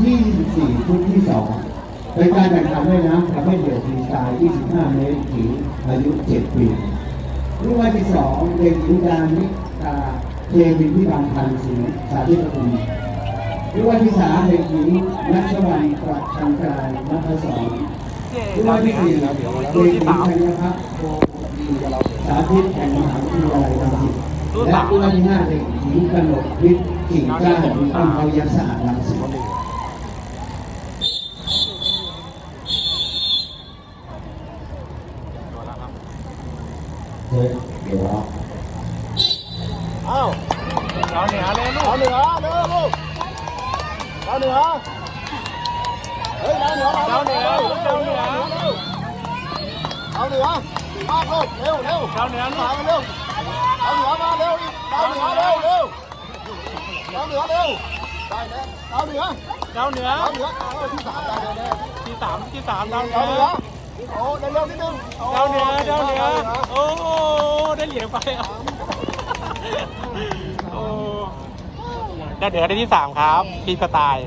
ที่24ชุดที่2เป็นการแข่งขันว่ายน้ำประเภทเดี่ยวฟรีสไตล์25 เมตรหญิงอายุ 7 ปีรุ่นวันที่2เด็กหญิงดานิตาเทวินพิบาลพันธ์ศรีสาธิตปทุมรุ่นวันที่3เด็กหญิงนัชวันประชันกายนัทศรรุ่นวันที่4เด็กหญิงธัญพัฒน์โพดีสาธิตแห่งมหาวิทยาลัยรังสิตและรุ่นวันที่5เด็กหญิงกนกวิทย์กิ่งก้านต้นเขายักษ์สะอาดรังสิต เฮ้ยเดี๋ยวรอเอ้าเราเหนือเลยลูดาวกเหนือเร็วลูกดาวเหนือเฮ้ยดาวเหนือเราเหนือลู กเราเหนือดาวเหนือมากลูกเร็วเร็วเราเหนือลูมากเร็วดาวเหนือมาเร็วอีกดาวเหนือดาวเหนือเร็วได้เหนือเราเหนือดาวเหนือเอาที่สามดาวเหนือเร็วที่สามที่สามเราเหนืดาวเหนืออโอ้เร็วๆนิดนึงเราเหนือเราเหนือโอ้ได้เหรียญไปอะโอ้ได้เหนือได้ที่สามครับฟีสไตล์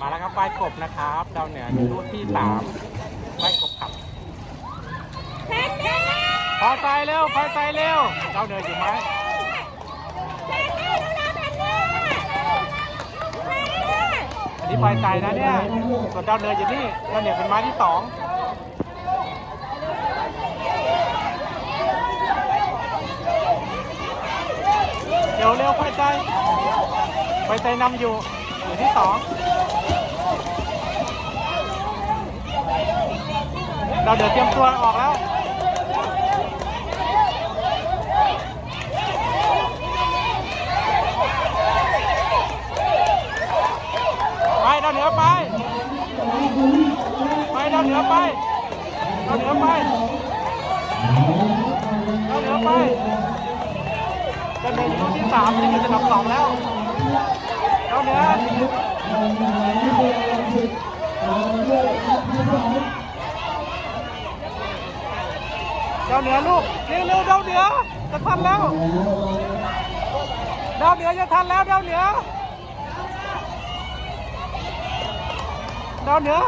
มาแล้วครับป้ายกบนะครับดาวเหนืออยู่รุ่นที่สามป้ายกบขับพอใจเร็วพอใจเร็วดาวเหนืออยู่ไหม อันนี้พอใจนะเนี่ยส่วนดาวเนืออยู่นี่ดาวเหนือเป็นไม้ที่สองเดี๋ยวเร็วพอใจพอใจนำอยู่อยู่ที่สองเราเดี๋ยวเตรียมตัวออกแล้ว ดาวเหนือไป ไปดาวเหนือไปดาวเหนือไปดาวเหนือไปดาวเหนืออยู่ที่สามนี่คือจะนับสองแล้วดาวเหนือดาวเหนือลูกเร็วเร็วดาวเหนือจะทันแล้วดาวเหนือจะทันแล้วดาวเหนือ ดาวเหนือ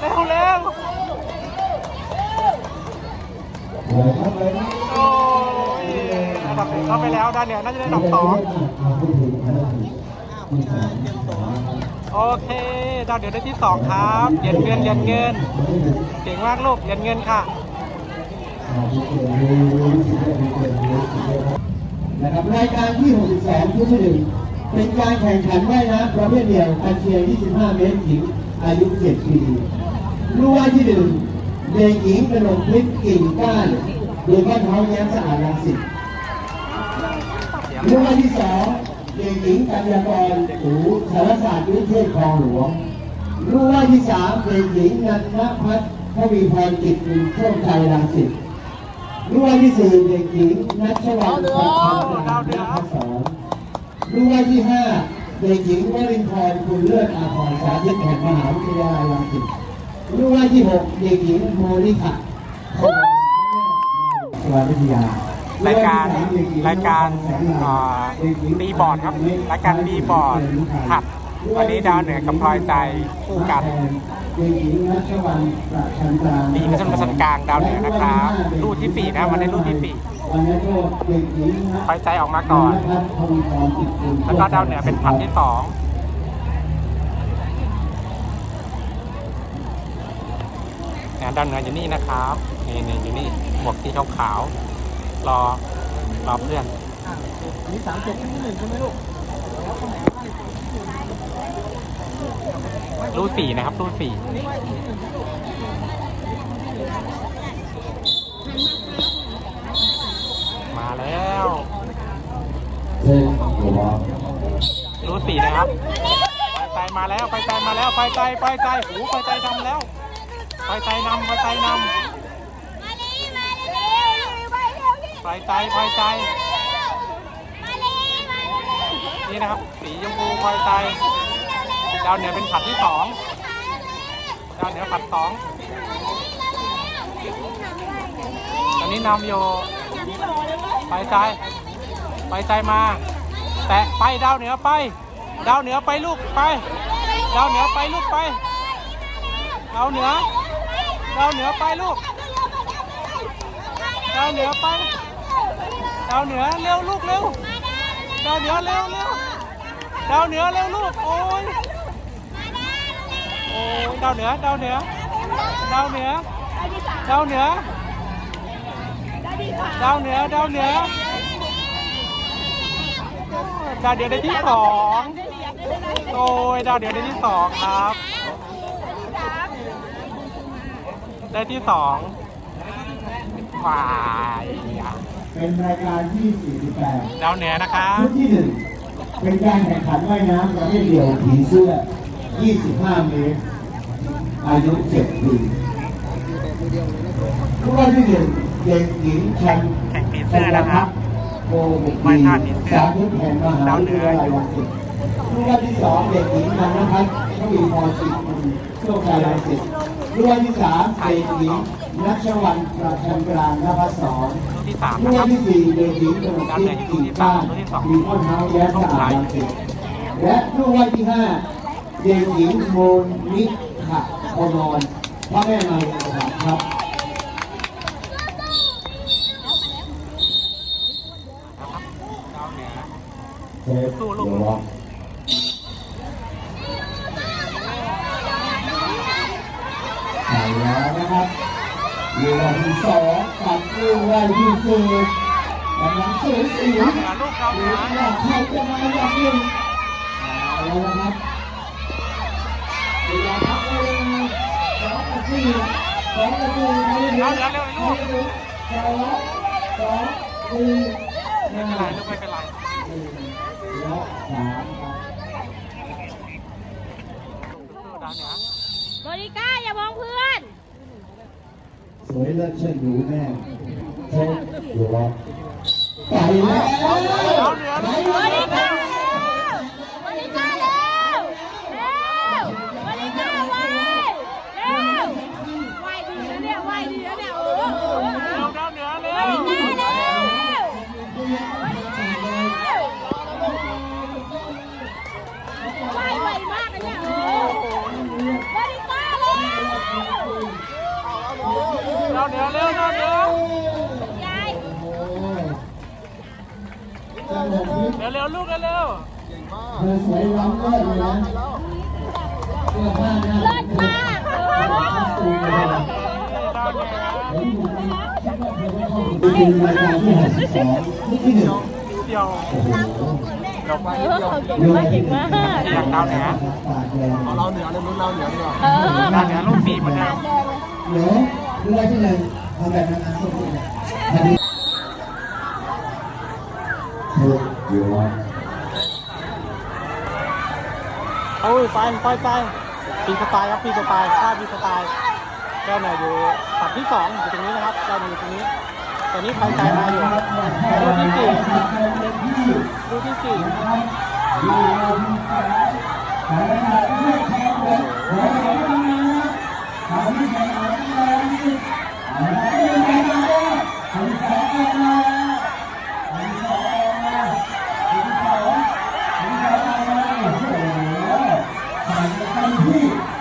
เร็วเร็วโอ้ยอันดับหนึ่งเข้าไปแล้วดาวเหนือน่าจะได้อันดับสองโอเคดาวเหนือได้ที่สองครับเหรียญเงินเหรียญเงินเก่งมากลูกเหรียญเงินค่ะนะครับรายการที่ 62ชุดที่หนึ่ง เป็นการแข่งขันว่ายน้ำประเภทเดียวกันเชียร์25 เมตรหญิงอายุ 7 ปีรุ่นว่ายที่หนึ่งเด็กหญิงกนกพริกกิ่งก้านโดยบ้านเขาแย้มสะอาดรังสิตรุ่นว่ายที่สองเด็กหญิงกัญญากรหูสารศาสตร์วิเทศคลองหลวงรุ่นว่ายที่สามเด็กหญิงนันทพัฒน์ทวีพรกิจบุญโชคชัยรังสิตรุ่นที่สี่เด็กหญิงนัชวันประพันธ์นักสอง นรุ่นที่ห้าเด็กหญิงวรินทร์คุณเลิศอาภรณ์สาธิตแห่งมหาวิทยาลัยรังสิตรุ่นที่หกเด็กหญิงโมนิคาสวัสดิวิทยารายการรายการอ่าตีบอร์ดครับรายการตีบอร์ดหัดวันนี้ดาวเหนือกับพลอยใจคู่กันเด็กหญิงนัชวันประชันตามีกระชนกระชันกลางดาวเหนือนะครับรุ่นที่สี่นะวันนี้รุ่นที่สี่ วันนี้ก็เด็กหญิงพลอยใจออกมาก่อน แล้วก็ดาวเหนือเป็นผัดที่สองงานดาวเหนืออยู่นี่นะครับ นี่นี่อยู่นี่หมวกสีขาวๆรอรอเพื่อนมีสามเจ็ดที่หนึ่งใช่ไหมลูกรูดสี่นะครับรูดสี่มา แล้วเฮ้ยหัวรูดสี่นะครับไฟใจมาแล้วไฟใจมาแล้วไฟใจไฟใจหูไฟใจนำแล้วไฟใจนำไฟใจนำไฟใจไฟใจนี่นะครับ สีชมพูไฟใจดาวเหนือเป็นผัดที่สองดาวเหนือผัดสองตอนนี้นำอยู่ ไฟใจไฟใจมา แตะไปดาวเหนือไป ดาวเหนือไปลูกไป ดาวเหนือไปลูกไป ดาวเหนือ ดาวเหนือไปลูก ดาวเหนือไป ดาวเหนือเร็วลูกเร็ว ดาวเหนือเร็วเร็ว ดาวเหนือเร็วลูกโอ้ยโอ้ยดาวเหนือ ดาวเหนือ ดาวเหนือ ดาวเหนือ ดาวเหนือดาวเหนือดาวเดียวได้ที่สองโอ้ยดาวเดียวได้ที่สองครับ ได้ที่สองฝ่ายเป็นรายการที่ 48ดาวเหนือนะครับชุดที่หนึ่งเป็นการแข่งขันว่ายน้ำประเภทเดี่ยวผีเสื้อ 25 เมตร อายุ 7 ปีทุกวันที่หนึ่ง เด็กหญิงชันแข่งผีเสื้อนะครับโกบุกว่ายดีท่าผีเสื้อสาธิตแห่งมหาวิทยาลัยรังสิตทุกวันที่สองเด็กหญิงนันทพัฒน์ทวีพรศิษย์คุณโชคชัยรังสิตทุกวันที่สามเด็กหญิงนัชวันประชันกลางนภัสสรลูกที่นะกครับที่สี่เด็กหญิงกนกทิพย์กิ่งก้านมีข้อเท้าแย้มสะอาดรังสิตและลูกวันที่ห้าเด็กหญิงโมนิขะพนรพระแม่นายครับ ดาวเหนือ เซฟ สู้ลูกไปแล้วนะครับลูกวันที่สองกับลูกวันที่สี่กำลังสวยสีดาวเหนือลูกเหนืออยาใครจะมาอยากยิงเอาแล้วนะครับเวลาพักเวลาสองนาทีสองนาทีไม่ได้ดาวเหนือเร็วลูกสองสองสี่ไม่เป็นไรไม่เป็นไร และสามครับสู้ๆดาวเหนือโมนิก้าอย่ามองเพื่อน สวยเลิศเชิดหนูแน่เช็คอยู่รอไปแล้วดาวเหนือลูก โมนิก้าโมนิก้าเร็ว เร็วโมนิก้าไวเร็วไวดีนะเนี่ยไวดีนะเนี่ยเออเออ เร็ เอา วดาวเหนือเร็ โม ว นิก้าเร็วโมนิก้าเร็วไวไวมากนะเนี่ยเออโมนิก้าเร็ว ดาวเหนือเร็วดาวเหนือยาย โอ้ยสนุกนิด เร็วเร็วลูกเร็วเร็วเธอสวยล้ำเลิศเลยนะเสื้อผ้าหน้าเลิศมากเออสูงเลยดาวเหนือเป็นรายการที่62ที่ที่หนึ่งเดียวโอ้โหเดี๋ยวไปเออเก่งมากเก่งมากอยากดาวเหนือปากแดงเอาเราเหนือเลยมึงเราเหนือดีกว่าเออดาวเหนือลูกสี่เหมือนเดิมเหนือดูรายที่หนึ่งเอาแบบนั้นๆส่งที่หนึ่ง อันนี้ถูกอยู่ว่าโอ้ยไปไปไปปีสไตล์ครับปีสไตล์ค่าปีสไตล์แก้วเหนืออยู่ฝั่งที่สองอยู่ตรงนี้นะครับแก้วเหนืออยู่ตรงนี้ตอนนี้ไปไกลมาอยู่ดูที่สี่ดูที่สี่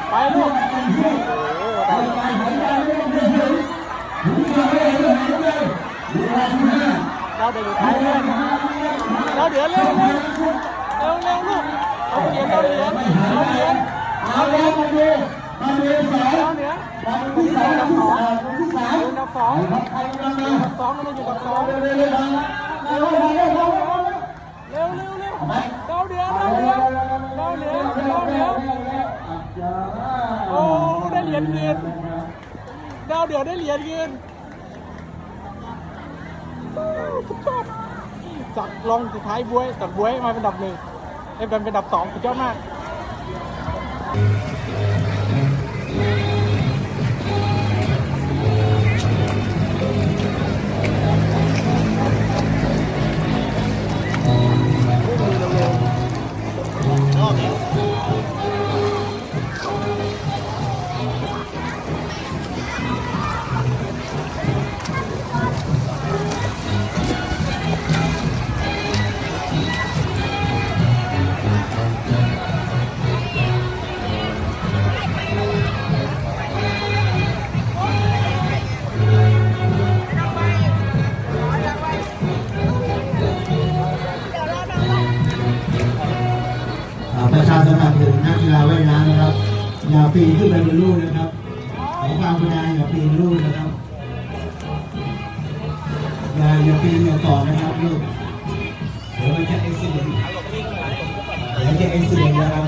ไปลูกโอ้โหได้เราเดี๋ยวอยู่ท้ายเพื่อนเราเดี๋ยวเร็วเร็วเร็วเร็วลูกเอาเหรียญเอาเหรียญเอาเหรียญ เอาแล้วมาดูมาดูสองเอาเหรียญมาดูที่สองกับสองที่สามอยู่กับสองใครกำลังมากับสองนั่นอยู่กับสองเร็วเร็วเร็วเร็วเร็วเร็วเร็วเร็วเร็วเร็วเดาวเหนือดาวเหนือดาวเหนือดาวเหนือโอ้ได้เหรียญเงินดาวเดือได้เหรียญเงินสุดยอดจากลองสุดท้ายบวยจากบวยมาเป็นอันดับหนึ่งไอ้เป็นเป็นอันดับสองสุดยอดมากปีน ลูกนะครับ ขอความกรุณาอย่าปีนลูกนะครับ อย่าอย่าปีนอย่าต่อนะครับลูก เดี๋ยวมันจะเอ็กซิเดนต์เดี๋ยวจะเอ็กซิเดนต์นะครับ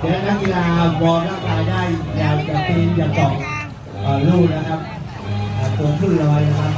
เดี๋ยวนักกีฬาวอร์มร่างกายได้อย่าอย่าปีนอย่าต่อลูกนะครับตัวขึ้นลอยนะครับ